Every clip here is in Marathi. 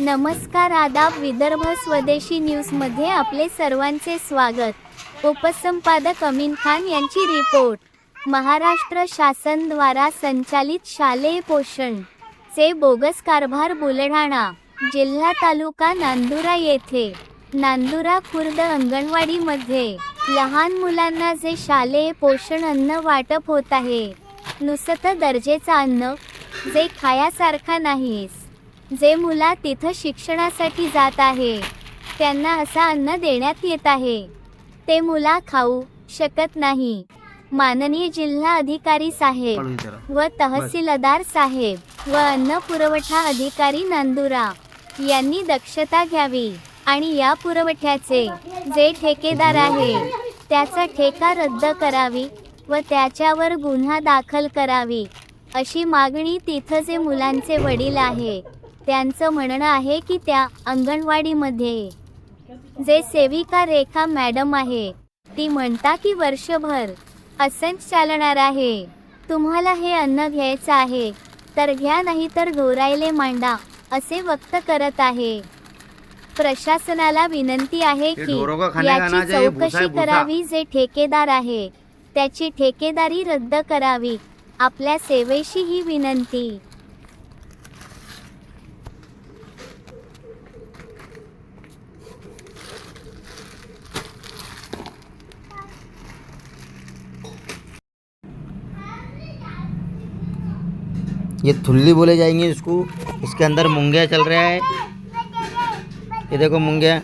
नमस्कार आदाब विदर्भ स्वदेशी न्यूजमध्ये आपले सर्वांचे स्वागत. उपसंपादक अमीन खान यांची रिपोर्ट. महाराष्ट्र शासन द्वारा संचालित शालेय पोषण चे बोगस कारभार बुलढाणा जिल्हा तालुका नांदुरा येथे. नांदुरा खुर्द अंगणवाडीमध्ये लहान मुलांना जे शालेय पोषण अन्न वाटप होत आहे नुसतं दर्जेचं अन्न जे खायासारखा नाहीस. जे मुला तिथं शिक्षणासाठी जात आहे त्यांना असं अन्न देण्यात येत आहे ते मुला खाऊ शकत नाही माननीय जिल्हा अधिकारी साहेब. व तहसीलदार साहेब व अन्न पुरवठा अधिकारी नांदुरा यांनी दक्षता घ्यावी आणि या पुरवठ्याचे जे ठेकेदार आहे त्याचा ठेका रद्द करावी व त्याच्यावर गुन्हा दाखल करावी अशी मागणी तिथं जे मुलांचे वडील आहे त्यांचं म्हणणं आहे की त्या अंगणवाडीमध्ये. जे सेविका रेखा मॅडम आहे ती म्हणता की वर्षभर असंच चालणार आहे. तुम्हाला हे अन्न घ्यायचं आहे तर घ्या नाही तर घोरायले मांडा असे वक्त करत आहे. प्रशासनाला विनंती आहे की याची चौकशी. करावी जे ठेकेदार आहे त्याची ठेकेदारी रद्द करावी. आपल्या सेवेशी ही विनंती. ये थुल्ली बोले जाएँगे इसको। इसके अंदर मुंगिया चल रहा है। ये देखो मुंगिया।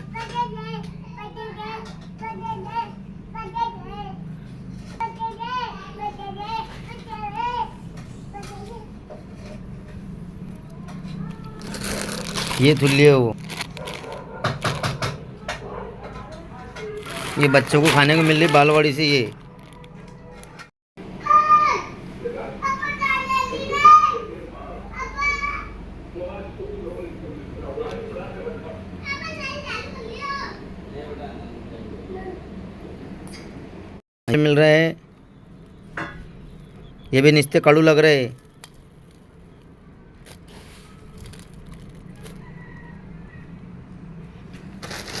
ये थुल्ली है वो। ये बच्चों को खाने को मिल रही बालवाड़ी से ये। मिल रहे हैं। ये भी निश्चित कड़ू लग रहे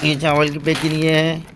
ये चावल की पेटी नहीं है।